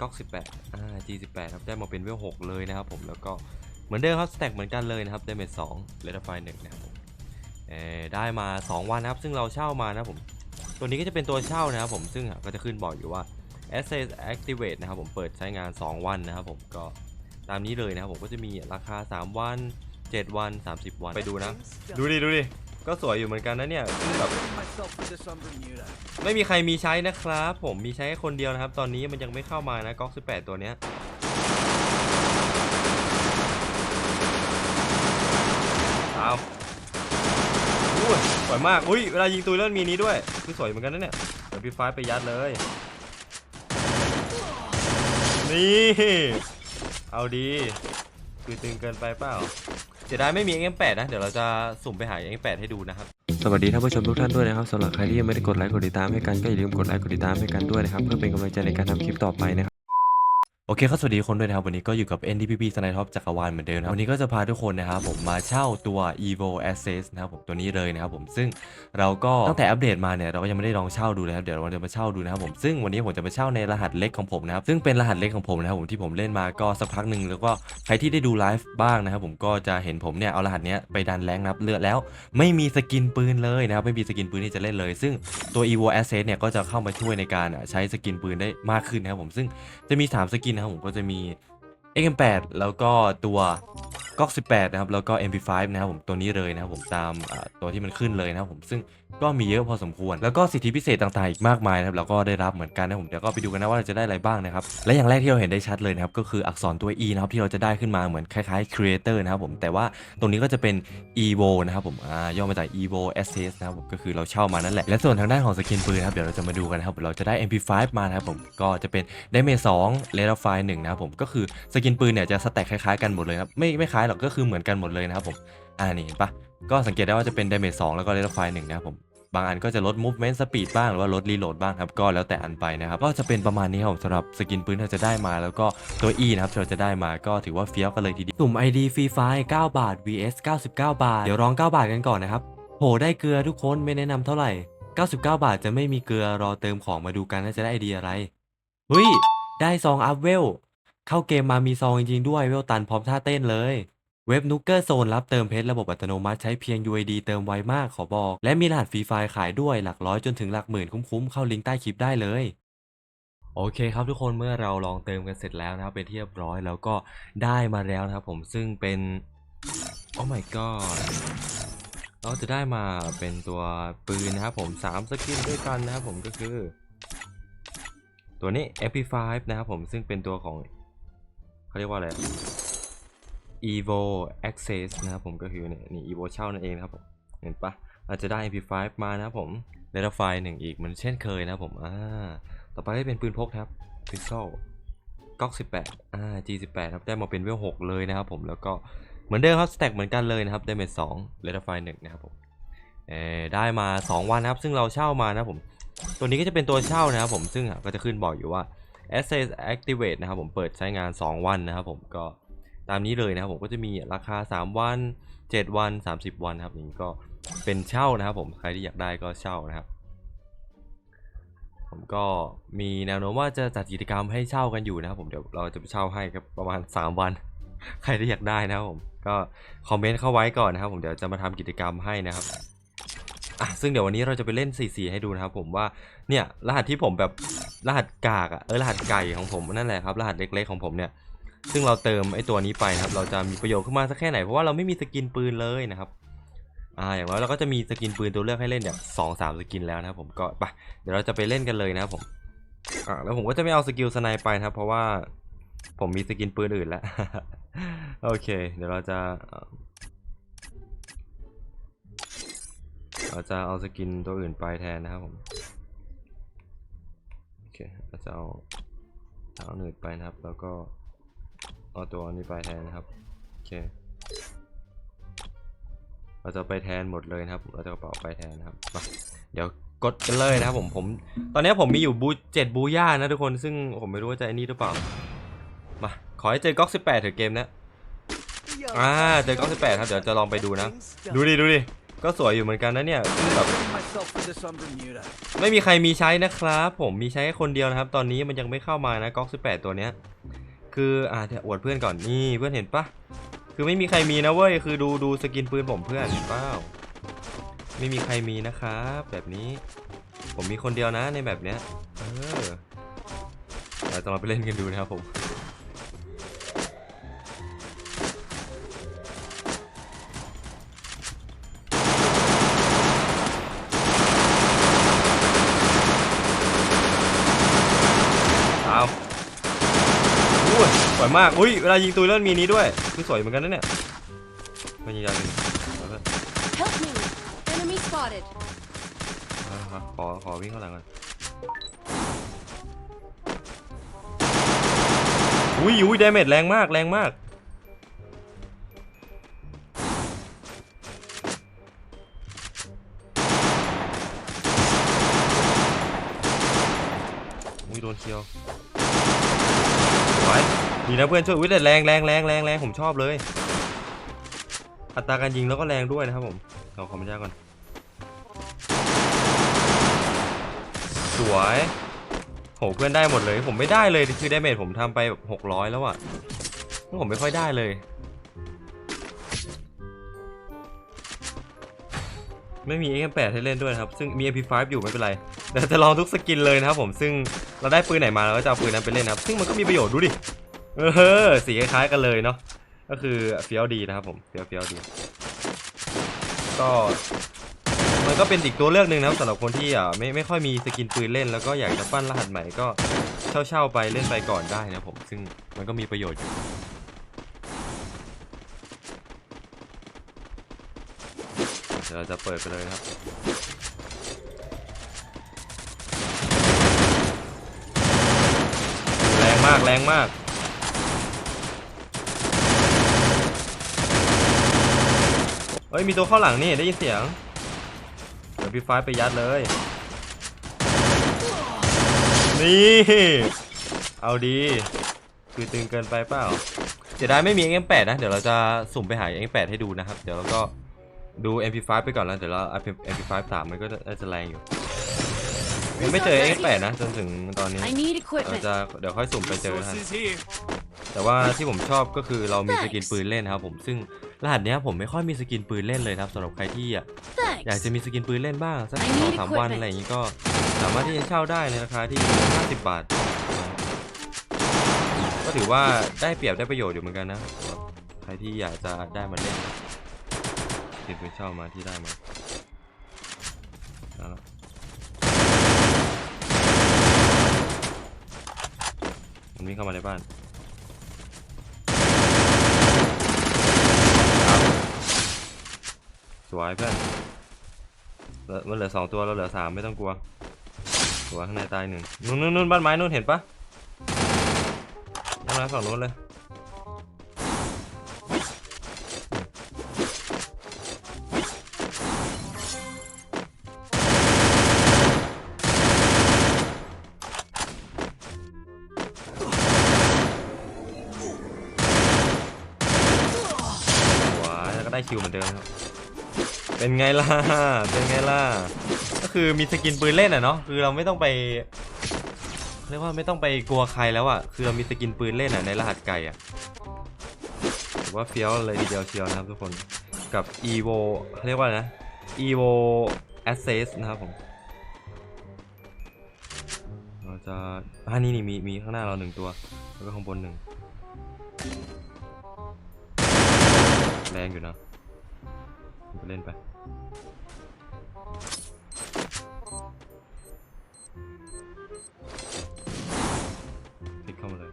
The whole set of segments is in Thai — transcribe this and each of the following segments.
ก๊อก18อ่า G18 ครับ ได้มาเป็นเวล6เลยนะครับผม แล้วก็เหมือนเดิมครับ สแต็กเหมือนกันเลยนะครับ ได้เมจ2เลตไฟ1นะครับผมเออได้มา 2 วันนะครับ ซึ่งเราเช่ามานะผม ตัวนี้ก็จะเป็นตัวเช่านะครับผม ซึ่งก็จะขึ้นบอกอยู่ว่า Access Activate นะครับผม เปิดใช้งาน 2 วันนะครับผม ก็ตามนี้เลยนะครับผม ก็จะมีราคา 3 วัน 7 วัน 30 วัน ไปดูนะ ดูดิ ดูดิ ก็สวยอยู่เหมือนกันนะเนี่ยซึ่งแบบไม่มีใครมีใช้นะครับ ผมมีใช้แค่คนเดียวนะครับ ตอนนี้มันยังไม่เข้ามานะก๊อก18 ตัวเนี้ยเอาอุ้ยสวยมาก อุ้ยเวลายิงตัวเล่นมีนี้ด้วยคือสวยเหมือนกันนะเนี่ยเดี๋ยวพี่ฟ้าไปยัดเลย นี่ เอาดีคือตึงเกินไปเปล่า เสียดายไม่มี M8 นะ เดี๋ยวเราจะสุ่มไปหา M8 ให้ดูนะครับสวัสดีท่านผู้ชมทุกท่านด้วยนะครับสำหรับใครที่ยังไม่ได้กดไลค์กดติดตามให้กันก็อย่าลืมกดไลค์กดติดตามให้กันด้วยนะครับเพื่อเป็นกำลังใจในการทำคลิปต่อไปนะครับ โอเคครับสวัสดีคนด้วยนะครับ วันนี้ก็อยู่กับ NDPP สไนท็อปจักรวาลเหมือนเดิมนะครับวันนี้ก็จะพาทุกคนนะครับผมมาเช่าตัว Evo Access นะครับผมตัวนี้เลยนะครับผมซึ่งเราก็ตั้งแต่อัปเดตมาเนี่ยเราก็ยังไม่ได้ลองเช่าดูเลยครับเดี๋ยวเราจะมาเช่าดูนะครับผมซึ่งวันนี้ผมจะมาเช่าในรหัสเล็กของผมนะครับซึ่งเป็นรหัสเล็กของผมนะครับผมที่ผมเล่นมาก็สักพักหนึ่งแล้วก็ใครที่ได้ดูไลฟ์บ้างนะครับผมก็จะเห็นผมเนี่ยเอารหัสเนี้ยไปดันแรงนับเลือดแล้ว ไม่มีสกินปืนเลยนะครับไม่มีสกินปืนที่จะเล่นเลย ซึ่งตัว evo asset เนี่ยก็จะเข้ามาช่วยในการใช้สกินปืนได้มากขึ้นนะครับผมซึ่งจะมี 3 สกินนะครับผมก็จะมี XM8 แล้วก็ตัว ก๊อก18 นะครับ แล้วก็ MP5 นะครับผมตัวนี้เลยนะครับผมตามตัวที่มันขึ้นเลยนะครับผมซึ่งก็มีเยอะพอสมควร แล้วก็สิทธิพิเศษต่างๆอีกมากมายนะครับเราก็ได้รับเหมือนกันนะครับผมเดี๋ยวก็ไปดูกันนะว่าเราจะได้อะไรบ้างนะครับและอย่างแรกที่เราเห็นได้ชัดเลยนะครับก็คืออักษรตัว E นะครับที่เราจะได้ขึ้นมาเหมือนคล้ายๆ creator นะครับผมแต่ว่าตรงนี้ก็จะเป็น evo นะครับผมย่อมาจาก evo access นะครับผมก็คือเราเช่ามานั่นแหละและส่วนทางด้านของสกินปืนนะครับเดี๋ยวเราจะมาดูกันนะครับเราจะได้ mp5 มานะครับผมก็จะเป็น damage 2 rate of fire 1นะครับผมก็คือสกินปืนเนี่ยจะสแต็กคล้ายๆกันหมดเลยครับไม่ไม่คล้ายหรอกก็คือเหมือนกันหมดเลยนะครับผมอ่านี่เห็นปะก็สังเกตได้ว่าจะเป็น damage 2แล้วก็ rate of fire 1นะครับผมบางอันก็จะลด movement speed บ้างหรือว่าลด reload บ้างครับก็แล้วแต่อันไปนะครับก็จะเป็นประมาณนี้ครับสำหรับสกินปืนที่เราจะได้มา แล้วก็ตัว E นะครับที่เราจะได้มาก็ถือว่าเฟี้ยวกันเลยทีเดียวสุ่ม ID ฟรีไฟล์9บาท vs 99 บาท เดี๋ยวลอง 9 บาทกันก่อนนะครับโหได้เกลือทุกคนไม่แนะนำเท่าไหร่ 99 บาทจะไม่มีเกลือรอเติมของมาดูกันว่าจะได้ไอเดียอะไรเฮ้ยได้ซองอัพเวลเข้าเกมมามีซองจริงๆด้วยเวลตันพร้อมท่าเต้นเลย เว็บนุกเกอร์โซนรับเติมเพชรระบบอัตโนมัติใช้เพียง UID เติมไวมากขอบอก และมีรหัสฟรีไฟล์ขายด้วยหลักร้อยจนถึงหลักหมื่นคุ้มๆ เข้าลิงก์ใต้คลิปได้เลย โอเคครับทุกคนเมื่อเราลองเติมกันเสร็จแล้วนะครับเป็นที่เรียบร้อยแล้วก็ได้มาแล้วนะครับผมซึ่งเป็น โอ้ my god เราจะได้มาเป็นตัวปืนนะครับผม3สกินด้วยกันนะครับผมก็คือ ตัวนี้ MP5 นะครับผมซึ่งเป็นตัวของเขาเรียกว่าอะไร Evo Access นะครับผมก็คือเนี่ยนี่ Evo เช่านั่นเองนะครับผมเห็นปะเราจะได้ MP5 มานะครับผมเดลไฟหนึ่งอีกเหมือนเช่นเคยนะครับผมอ่าต่อไปเป็นปืนพกครับ Pistol ก๊อก18อ่า G18 ครับได้มาเป็นเวล6เลยนะครับผมแล้วก็เหมือนเดิมครับสแต็กเหมือนกันเลยนะครับได้เมจ2เลตไฟ1นะครับผมเออได้มา 2 วันนะครับ ซึ่งเราเช่ามานะครับผมตัวนี้ก็จะเป็นตัวเช่านะครับผมซึ่งก็จะขึ้นบอกอยู่ว่า Access Activate นะครับผมเปิดใช้งาน 2 วันนะครับผมก็ ตามนี้เลยนะครับผมก็จะมีราคา 3 วัน 7 วัน 30 วันนะครับอย่างนี้ก็เป็นเช่านะครับผมใครที่อยากได้ก็เช่านะครับผมก็มีแนวโน้มว่าจะจัดกิจกรรมให้เช่ากันอยู่นะครับผมเดี๋ยวเราจะไปเช่าให้ครับประมาณ 3 วัน ใครที่อยากได้นะครับผมก็คอมเมนต์เข้าไว้ก่อนนะครับผมเดี๋ยวจะมาทำกิจกรรมให้นะครับอะซึ่งเดี๋ยววันนี้เราจะไปเล่น 4-4 ให้ดูนะครับผมว่าเนี่ยรหัสที่ผมแบบรหัสกากอะเออรหัสไก่ของผมนั่นแหละครับรหัสเล็กๆของผมเนี่ย ซึ่งเราเติมไอตัวนี้ไปครับ เราจะมีประโยชน์ขึ้นมาสักแค่ไหน เพราะว่าเราไม่มีสกินปืนเลยนะครับ อ่า อย่างน้อยเราก็จะมีสกินปืนตัวเลือกให้เล่นเนี่ยสองสามสกินแล้วนะครับผมก็ไปเดี๋ยวเราจะไปเล่นกันเลยนะครับผม อ่า แล้วผมก็จะไม่เอาสกิลสไนไปนะครับ เพราะว่าผมมีสกินปืนอื่นแล้ว โอเค เดี๋ยวเราจะเอ่อเราจะเอาสกินตัวอื่นไปแทนนะครับผม โอเค เราจะเอาทางอื่นไปนะครับ แล้วก็ เอาตัวนี้ไปแทนนะครับโอเคเราจะไปแทนหมดเลยนะครับ เราจะกระเป๋าไปแทนนะครับมาเดี๋ยวกดกันเลยนะครับผมผม ตอนนี้ผมมีอยู่บูเจ็ดบูย่านะทุกคนซึ่งผมไม่รู้ว่าจะไอ้นี่หรือเปล่ามาขอให้เจอก๊อก18เถอะเกมเนี้ยอ่าเจอก๊อก18ครับเดี๋ยวจะลองไปดูนะ ดูดิดูดิก็สวยอยู่เหมือนกันนะเนี่ยซึ่งแบบไม่มีใครมีใช้นะครับ ผมมีใช้แค่คนเดียวนะครับ ตอนนี้มันยังไม่เข้ามานะก๊อก18ตัวเนี้ย คืออ่าเดี๋ยวอวดเพื่อนก่อนนี่เพื่อนเห็นปะคือไม่มีใครมีนะเว้ยคือดูดูสกินปืนผมเพื่อนเห็นเปล่าไม่มีใครมีนะครับ แบบนี้ผมมีคนเดียวนะในแบบเนี้ยเออเราจะมาไปเล่นกันดูนะครับผม วยมาก อุ้ย เวลายิงตัวเล่นมีนี้ด้วยคือสวยเหมือนกันนะเนี่ยมันยิงยาวเลยเอาเถอะ Help me! Enemy spotted. เอาละครับขอ ขอวิ่งเข้าหลังก่อน อุ้ยอุ้ยดาเมจแรงมาก แรงมาก อุ้ยโดนเคียวสวย ดีนะเพื่อนช่วยอุ้ยแต่แรงแรงแรงแรงแรงผมชอบเลย อัตราการยิงแล้วก็แรงด้วยนะครับผมเราขอมันยากก่อน สวยโหเพื่อนได้หมดเลย ผมไม่ได้เลยคือไดาเมจผมทำไปแบบหกร้อยแล้วอะผมไม่ค่อยได้เลย ไม่มี M8 ให้เล่นด้วยครับ ซึ่งมี MP5 อยู่ไม่เป็นไรเดี๋ยวจะลองทุกสกินเลยนะครับผมซึ่งเราได้ปืนไหนมาเราก็จะเอาปืนนั้นไปเล่นนะครับ ซึ่งมันก็มีประโยชน์ดูดิ เออสีคล้ายๆกันเลยเนาะก็คือเฟี้ยวดีนะครับผมเฟี้ยวเฟี้ยวดีก็มันก็เป็นอีกตัวเลือกหนึ่งนะครับสำหรับคนที่อ่าไม่ไม่ค่อยมีสกินปืนเล่น แล้วก็อยากจะปั้นรหัสใหม่ก็เช่าเช่าๆไปเล่นไปก่อนได้นะผม ซึ่งมันก็มีประโยชน์อยู่เดี๋ยวเราจะเปิดไปเลยครับ แรงมากแรงมาก ฮ้ยมีตัวเข้าหลังนี่ได้ยินเสียงเดี๋ยวพี่ฟ้าไปยัดเลย นี่ เอาดีคือตึงเกินไปเปล่าเสียดายไม่มี M8 นะ เดี๋ยวเราจะสุ่มไปหา M8 ให้ดูนะครับ เดี๋ยวเราก็ดู MP5 ไปก่อนแล้วเดี๋ยวเราเอา MP5 ตามมันก็น่าจะแรงอยู่ยังไม่เจอ M8 นะจนถึงตอนนี้ I need เรา equipment. จะเดี๋ยวค่อยสุ่มไปเจอนะ Resources here. แต่ว่าที่ผมชอบก็คือเรามีสกินปืนเล่นนะครับผมซึ่ง รหัสเนี้ยผมไม่ค่อยมีสกินปืนเล่นเลยนะครับสำหรับใครที่อะอยาก Thanks. จะมีสกินปืนเล่นบ้างสัก I ส need องสามวัน equipment อะไรอย่างนี้ก็สามารถที่จะเช่าได้ในราคาที่ 50 บาทนะครับก็ถือว่าได้เปรียบได้ประโยชน์อยู่เหมือนกันนะสำหรับใครที่อยากจะได้มาเล่นนะสกินปืนเช่ามาที่ได้มาเอาละมันวิ่งเข้ามาในบ้าน ส วยเพื่อนเหลือมันเหลือสองตัวเราเหลือสามไม่ต้องกลัวตัวข้างในตายหนึ่งนู่นนู่นบ้านไม้นู่นเห็นปะบ้านไม้ฝั่งนู้นเลยสวแล้วก็ได้คิวเหมือนเดิมครับ เป็นไงล่ะ เป็นไงล่ะ ก็คือมีสกินปืนเล่นอะเนาะ คือเราไม่ต้องไป เรียกว่าไม่ต้องไปกลัวใครแล้วอะ คือเรามีสกินปืนเล่นอะในรหัสไก่อะถือว่าเฟี้ยวเลยทีเดียวเชียวนะครับทุกคน กับ evo เขาเรียกว่าอะไรนะ evo access นะครับผมเราจะอ่านี่นี่มีมีข้างหน้าเราหนึ่งตัว แล้วก็ข้างบนหนึ่งแรงอยู่นะ เล่นไป คลิกเข้ามาเลย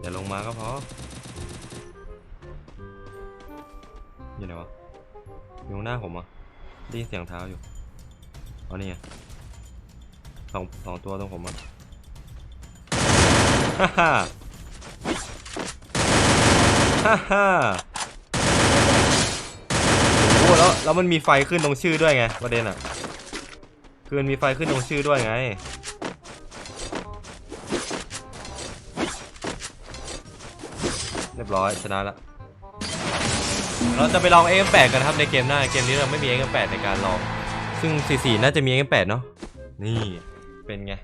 อย่าลงมาก็พออยู่ไหนวะอยู่ข้างหน้าผมอะได้ยินเสียงเท้าอยู่อ๋อนี่ไงสองสองตัวตรงผมอะฮ่า ฮ่าฮ่าฮ่าโอ้แล้วแล้วมันมีไฟขึ้นตรงชื่อด้วยไงประเด็นอะคือมันมีไฟขึ้นตรงชื่อด้วยไงเรียบร้อยชนะละเราจะไปลอง AM8 กันครับในเกมหน้าเกมนี้เราไม่มี AM8 ในการลอง ซึ่ง 44 น่าจะมี AM8 เนาะนี่เป็นไง